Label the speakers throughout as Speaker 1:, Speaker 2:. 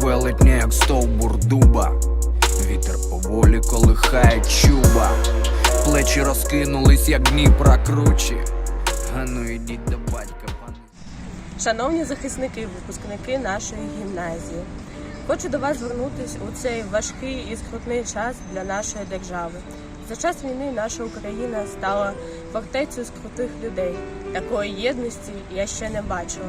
Speaker 1: велетня, як стовбур дуба, вітер поволі колихає чуба, плечі розкинулись, як Дніпра кручі. Гану, ну ідіть до батька. пане.
Speaker 2: Шановні захисники, випускники нашої гімназії. Хочу до вас звернутися у цей важкий і скрутний час для нашої держави. За час війни наша Україна стала фортецею з крутих людей. Такої єдності я ще не бачила.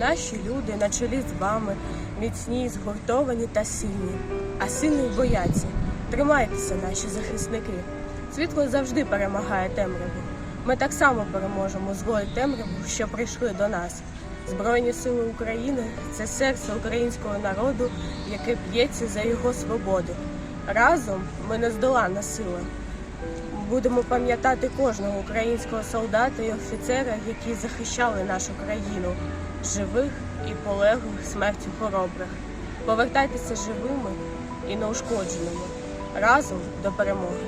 Speaker 2: Наші люди на чолі з вами міцні, згуртовані та сильні, а сильних бояться. Тримайтеся, наші захисники. Світло завжди перемагає темряву. Ми так само переможемо зло і темряву, що прийшли до нас. Збройні сили України це серце українського народу, яке б'ється за його свободу. Разом ми нездоланна сила. Будемо пам'ятати кожного українського солдата і офіцера, які захищали нашу країну, живих і полеглих смертю хоробрих. Повертайтеся живими і неушкодженими. Разом до перемоги.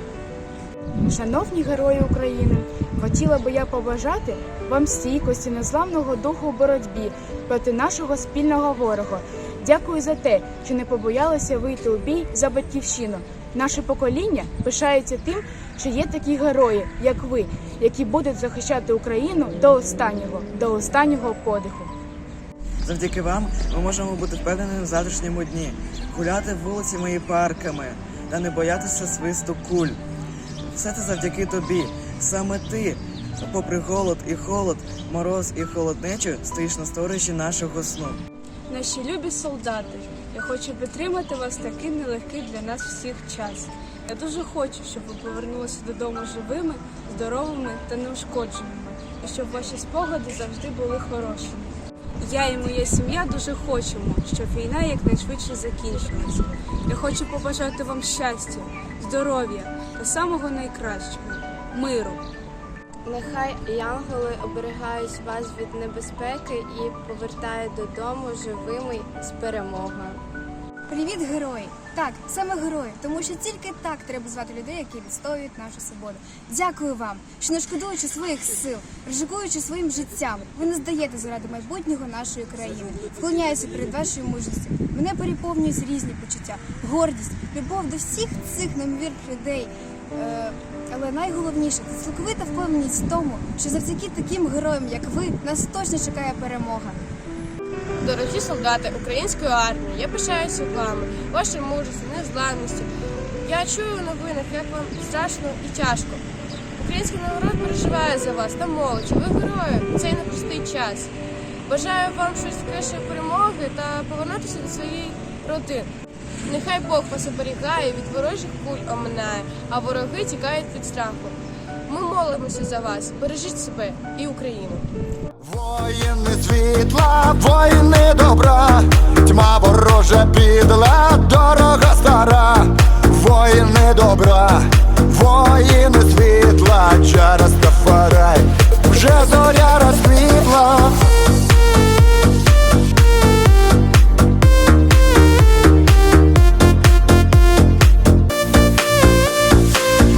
Speaker 3: Шановні герої України, хотіла би я побажати вам стійкості, незламного духу у боротьбі проти нашого спільного ворога. Дякую за те, що не побоялися вийти у бій за батьківщину. Наше покоління пишається тим, що є такі герої, як ви, які будуть захищати Україну до останнього, до останнього подиху.
Speaker 4: Завдяки вам ми можемо бути впевненими в завтрашньому дні, гуляти вулицями і парками та не боятися свисту куль. Все це завдяки тобі. Саме ти, попри голод і холод, мороз і холоднечу, стоїш на сторожі нашого сну.
Speaker 5: Наші любі солдати, я хочу підтримати вас такий нелегкий для нас всіх час. Я дуже хочу, щоб ви повернулися додому живими, здоровими та неушкодженими, і щоб ваші спогади завжди були хорошими. Я і моя сім'я дуже хочемо, щоб війна якнайшвидше закінчилася. Я хочу побажати вам щастя, здоров'я та самого найкращого миру.
Speaker 6: Нехай янголи оберігають вас від небезпеки і повертають додому живими з перемогою.
Speaker 7: Привіт, герої! Так, саме герої, тому що тільки так треба звати людей, які відстоюють нашу свободу. Дякую вам, що не шкодуючи своїх сил, ризикуючи своїм життям, ви не здаєте заради майбутнього нашої країни. Вклоняюся перед вашою мужністю. Мене переповнюють різні почуття, гордість, любов до всіх цих неймовірних людей. Е, але найголовніше це цілковита впевненість в тому, що завдяки таким героям, як ви, нас точно чекає перемога.
Speaker 8: Дорогі солдати української армії, я пишаюся вами, вашою мужістю, незламністю. Я чую новинах, як вам страшно і тяжко. Український народ переживає за вас та молодь. Ви герої цей непростий час. Бажаю вам щось швидкішої перемоги та повернутися до своєї родини. Нехай Бог вас від ворожих куль оминає, а вороги тікають від страху. Ми молимося за вас. Бережіть себе і Україну.
Speaker 9: Воїни світла, воїни добра, тьма ворожа підла, дорога стара, воїни добра, воїни світла, через Тафарай, вже зоря розквітла.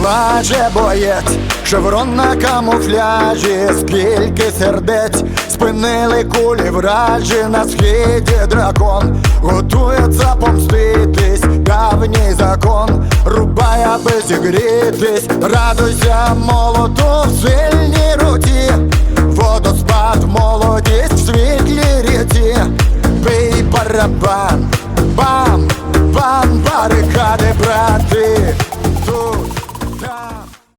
Speaker 9: Плаче боєць, шеврон на камуфляжі, скільки сердець спинили кулі вражі на східі дракон, готується помститись, давній закон, рубай, аби зігрітись, радуйся молоту в сильній руті, водоспад, молодість в світлій ріці, бий барабан, бам, бам, барикади брат. surprise.